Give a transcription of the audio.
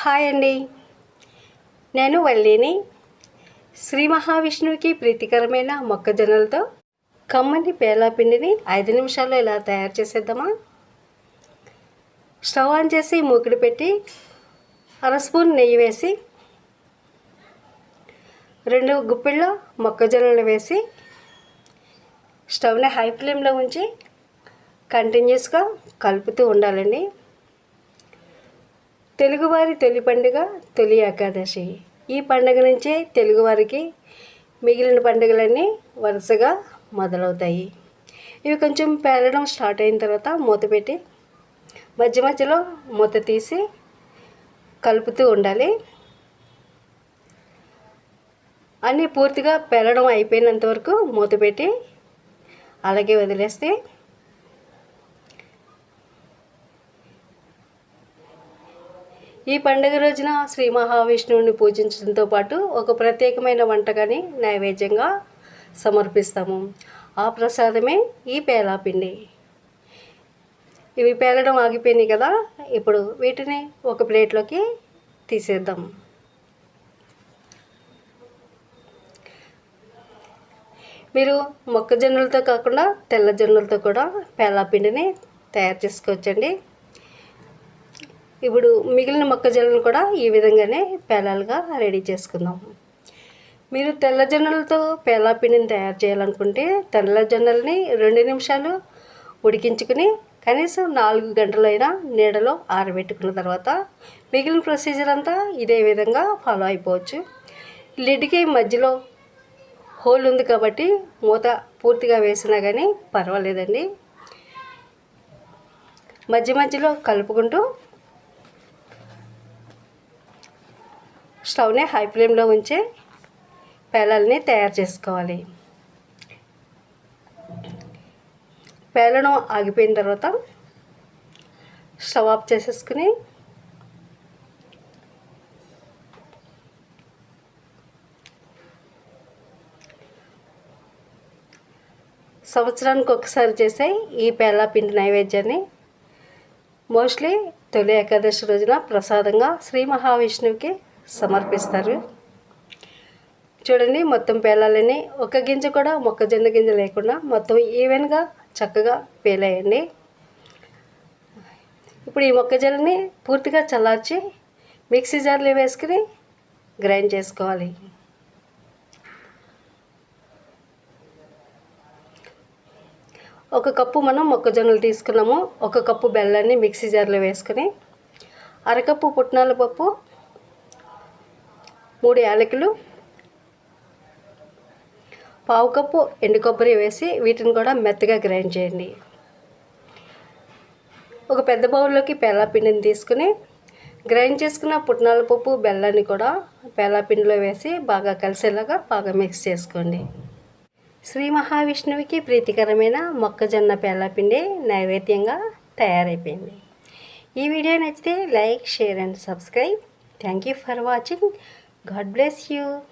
Hi అండి. నేను వల్లిని. శ్రీ మహావిష్ణువుకి ప్రీతికరమైన మొక్కజొన్నలతో కమ్మని పేలాపిండిని ఐదు నిమిషాల్లో ఇలా తయారు చేసేద్దామా? స్టవ్ ఆన్ చేసి మూకుడు పెట్టి అర స్పూన్ నెయ్యి వేసి రెండు గుప్పిళ్ళ మొక్కజొన్నలు వేసి స్టవ్ని హై ఫ్లేమ్లో ఉంచి కంటిన్యూస్గా కలుపుతూ ఉండాలండి. తెలుగువారి తొలి పండుగ తొలి ఏకాదశి. ఈ పండుగ నుంచే తెలుగువారికి మిగిలిన పండుగలన్నీ వరుసగా మొదలవుతాయి. ఇవి కొంచెం పేలడం స్టార్ట్ అయిన తర్వాత మూత పెట్టి మధ్య మధ్యలో మూత తీసి కలుపుతూ ఉండాలి. అన్నీ పూర్తిగా పెరగడం అయిపోయినంత వరకు మూత పెట్టి అలాగే వదిలేస్తే ఈ పండుగ రోజున శ్రీ మహావిష్ణువుని పూజించడంతో పాటు ఒక ప్రత్యేకమైన వంటకాన్ని నైవేద్యంగా సమర్పిస్తాము. ఆ ప్రసాదమే ఈ పేలాపిండి ఇవి పేలడం ఆగిపోయినాయి కదా ఇప్పుడు వీటిని ఒక ప్లేట్లోకి తీసేద్దాం. మీరు మొక్కజొన్నలతో కాకుండా తెల్ల జొన్నలతో కూడా పేలాపిండిని తయారు చేసుకోవచ్చండి. ఇప్పుడు మిగిలిన మొక్కజొన్నలు కూడా ఈ విధంగానే పేలాలుగా రెడీ చేసుకుందాం. మీరు తెల్లజొన్నలతో పేలా పిండిని తయారు చేయాలనుకుంటే తెల్లజొన్నల్ని రెండు నిమిషాలు ఉడికించుకుని కనీసం నాలుగు గంటలైనా నీడలో ఆరబెట్టుకున్న తర్వాత మిగిలిన ప్రొసీజర్ అంతా ఇదే విధంగా ఫాలో అయిపోవచ్చు. లిడ్కి మధ్యలో హోల్ ఉంది కాబట్టి మూత పూర్తిగా వేసినా కానీ పర్వాలేదండి. మధ్య మధ్యలో కలుపుకుంటూ స్టవ్ని హై ఫ్లేమ్లో ఉంచి పేలల్ని తయారు చేసుకోవాలి. పేలను ఆగిపోయిన తర్వాత స్టవ్ ఆఫ్ చేసేసుకుని సంవత్సరానికి ఒకసారి చేసే ఈ పేలా పిండి నైవేద్యాన్ని మోస్ట్లీ తొలి ఏకాదశి రోజున ప్రసాదంగా శ్రీ మహావిష్ణువుకి సమర్పిస్తారు. చూడండి మొత్తం పేలాలని ఒక గింజ కూడా మొక్కజొన్న గింజ లేకుండా మొత్తం ఈవెన్గా చక్కగా పేలేయండి. ఇప్పుడు ఈ మొక్కజొన్నని పూర్తిగా చల్లార్చి మిక్సీ జార్లో వేసుకుని గ్రైండ్ చేసుకోవాలి. ఒక కప్పు మనం మొక్కజొన్నలు తీసుకున్నాము. ఒక కప్పు బెల్లాన్ని మిక్సీ జార్లో వేసుకుని అరకప్పు పుట్నాల పప్పు మూడు యాలకులు పావు కప్పు ఎండు కొబ్బరి వేసి వీటిని కూడా మెత్తగా గ్రైండ్ చేయండి. ఒక పెద్ద బౌల్లోకి పేలాపిండిని తీసుకుని గ్రైండ్ చేసుకున్న పుట్నాల పప్పు బెల్లాన్ని కూడా పేలాపిండిలో వేసి బాగా కలిసేలాగా బాగా మిక్స్ చేసుకోండి. శ్రీ మహావిష్ణువుకి ప్రీతికరమైన మొక్కజొన్న పేలాపిండి నైవేద్యంగా తయారైపోయింది. ఈ వీడియో నచ్చితే like share and subscribe. Thank you for watching God bless you.